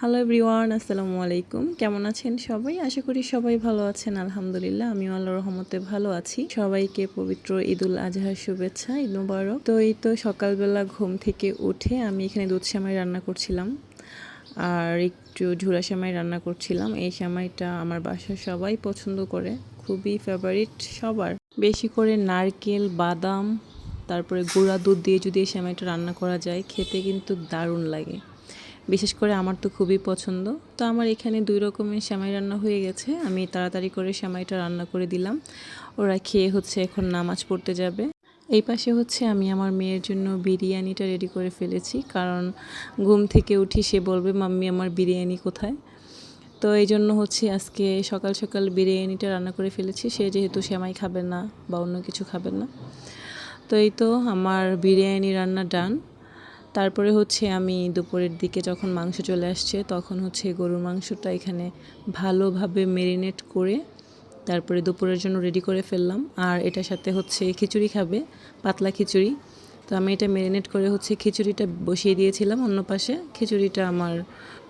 Hello everyone আসসালামু আলাইকুম। কেমন আছেন সবাই? আশা করি সবাই ভালো আছেন, আলহামদুলিল্লাহ। আমিও আল্লাহ রহমতে ভালো আছি। সবাইকে পবিত্র ঈদুল আজহার শুভেচ্ছা, ঈদ মুবারক। তো এই তো সকালবেলা ঘুম থেকে উঠে আমি এখানে দুধ সেমাই রান্না করছিলাম। আর একটু ঝুরা সেমাই রান্না করছিলাম। এই সেমাইটা আমার বাসার সবাই পছন্দ করে। খুবই ফেভারিট সবার। বেশি করে নারকেল, বাদাম, তারপরে গুঁড়া দুধ দিয়ে যদি এই সেমাইটা রান্না করা যায়, খেতে কিন্তু দারুণ লাগে। বিশেষ করে আমার তো খুবই পছন্দ। তো আমার এখানে দুই রকমের সেমাই রান্না হয়ে গেছে। আমি তাড়াতাড়ি করে সেমাইটা রান্না করে দিলাম। ওরা খেয়ে হচ্ছে এখন নামাজ পড়তে যাবে। এই পাশে হচ্ছে আমি আমার মেয়ের জন্য বিরিয়ানিটা রেডি করে ফেলেছি। কারণ ঘুম থেকে উঠি সে বলবে, মাম্মি, আমার বিরিয়ানি কোথায়? তো এই জন্য হচ্ছে আজকে সকাল সকাল বিরিয়ানিটা রান্না করে ফেলেছি। সে যেহেতু সেমাই খাবে না বা অন্য কিছু খাবে না। তো এই তো আমার বিরিয়ানি রান্না ডান। তারপরে হচ্ছে আমি দুপুরের দিকে যখন মাংস চলে আসছে, তখন হচ্ছে গরুর মাংসটা এখানে ভালোভাবে মেরিনেট করে তারপরে দুপুরের জন্য রেডি করে ফেললাম। আর এটার সাথে হচ্ছে খিচুড়ি খাবে, পাতলা খিচুড়ি। তো আমি এটা মেরিনেট করে হচ্ছে খিচুড়িটা বসিয়ে দিয়েছিলাম অন্য পাশে। খিচুড়িটা আমার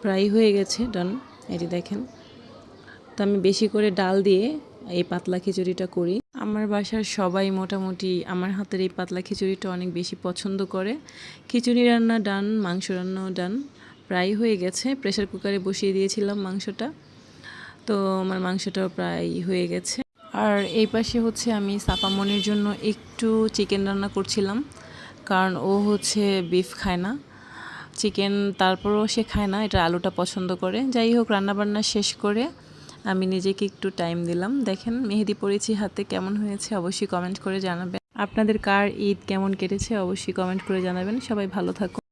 প্রায় হয়ে গেছে ডান এটি দেখেন। তো আমি বেশি করে ডাল দিয়ে এই পাতলা খিচুড়িটা করি। আমার বাসার সবাই মোটামুটি আমার হাতের এই পাতলা খিচুড়িটা অনেক বেশি পছন্দ করে। খিচুড়ি রান্না ডান, মাংস রান্নাও ডান। প্রায় হয়ে গেছে প্রেশার কুকারে বসিয়ে দিয়েছিলাম মাংসটা। তো আমার মাংসটাও প্রায় হয়ে গেছে। আর এই পাশে হচ্ছে আমি সাপামনির জন্য একটু চিকেন রান্না করছিলাম। কারণ ও হচ্ছে বিফ খায় না। চিকেন তারপরও সে খায় না, এটা আলুটা পছন্দ করে। যাই হোক, রান্নাবান্না শেষ করে আমি নিজেকে একটু টাইম দিলাম। দেখেন, মেহেদি পড়েছি হাতে কেমন হয়েছে অবশ্যই কমেন্ট করে জানাবেন। আপনাদের কার ঈদ কেমন কেটেছে অবশ্যই কমেন্ট করে জানাবেন। সবাই ভালো থাকুন।